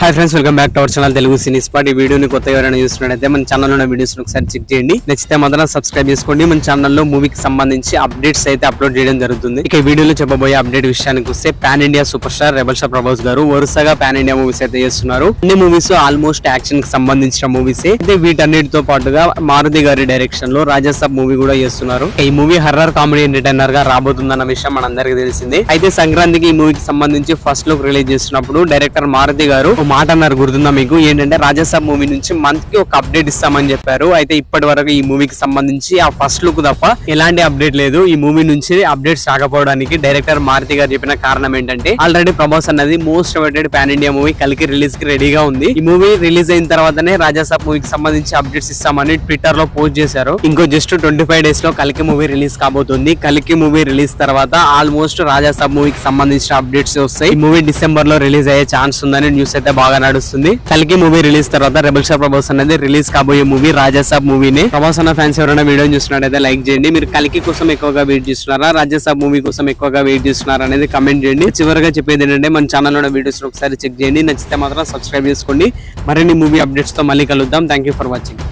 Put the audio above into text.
Hi friends welcome back to our channel Telugu cine spot ఈ వీడియోని కొత్తగా ఎవరైనా చూస్తున్నట్టయితే మన ఛానల్ ఉన్న వీడియోస్ ఒకసారి చెక్ చేయండి. నచ్చితే మాత్రం సబ్స్క్రైబ్ చేసుకోండి. మన ఛానల్లో మూవీకి సంబంధించి అప్డేట్స్ అయితే అప్లోడ్ చేయడం జరుగుతుంది. ఇక వీడియోలో చెప్పబోయే అప్డేట్ విషయానికి వస్తే pan India super star rebel Shah Prabhas గారు వరుసగా పాన్ ఇండియా మూవీస్ అయితే చేస్తున్నారు. అన్ని మూవీస్ ఆల్మోస్ట్ యాక్షన్కి సంబంధించిన మూవీస్ అయితే వీటన్నిటితో పాటుగా మారుతి గారి డైరెక్షన్లో రాజాసాబ్ మూవీ కూడా చేస్తున్నారు. ఈ మూవీ హర్రర్ కామెడీ ఎంటర్టైనర్గా రాబోతుందన్న విషయం మనందరికీ తెలిసిందే. అయితే సంక్రాంతికి ఈ మూవీకి సంబంధించి ఫస్ట్ లుక్ రిలీజ్ చేస్తున్నప్పుడు డైరెక్టర్ మారుతి గారు మాట అన్నారు గుర్తుందా మీకు? ఏంటంటే రాజస్థాన్ మూవీ నుంచి మంత్కి ఒక అప్డేట్ ఇస్తామని చెప్పారు. అయితే ఇప్పటి వరకు ఈ మూవీకి సంబంధించి ఆ ఫస్ట్ లుక్ తప్ప ఎలాంటి అప్డేట్ లేదు. ఈ మూవీ నుంచి అప్డేట్స్ రాకపోవడానికి డైరెక్టర్ మారుతి గారు చెప్పిన కారణం ఏంటంటే ఆల్రెడీ ప్రభాస్ అన్నది most awaited pan India movie కలికి రిలీజ్కి రెడీగా ఉంది. ఈ మూవీ రిలీజ్ అయిన తర్వాతనే రాజాసాబ్ మూవీకి సంబంధించి అప్డేట్స్ ఇస్తామని ట్విట్టర్లో పోస్ట్ చేశారు. ఇంకో జస్ట్ ట్వంటీ ఫైవ్ డేస్లో కలికి మూవీ రిలీజ్ కాబోతుంది. కలికి మూవీ రిలీజ్ తర్వాత ఆల్మోస్ట్ రాజాసాబ్ మూవీకి సంబంధించిన అప్డేట్స్ వస్తాయి. ఈ మూవీ డిసెంబర్లో రిలీజ్ అయ్యే ఛాన్స్ ఉందని న్యూస్ అయితే బాగా నడుస్తుంది. కలికి మూవీ రిలీజ్ తర్వాత రెబల్ షా ప్రభాస్ అనేది రిలీజ్ కాబోయే మూవీ రాజాసాబ్ మూవీని ప్రభాస్ అన్న ఫ్యాన్స్ ఎవరైనా వీడియో చూస్తున్నట్టయితే లైక్ చేయండి. మీరు కలికి కోసం ఎక్కువగా వెయిట్ చేస్తున్నారా? రాజాసాబ్ మూవీ కోసం ఎక్కువగా వెయిట్ చేస్తున్నారా అనేది కమెంట్ చేయండి. చివరిగా చెప్పేది ఏంటంటే మన ఛానల్ ఉన్న వీడియోస్ ఒకసారి చెక్ చేయండి. నచ్చితే మాత్రం సబ్స్క్రైబ్ చేసుకోండి. మరిన్ని మూవీ అప్డేట్స్తో మళ్ళీ కలుద్దాం. Thank you for watching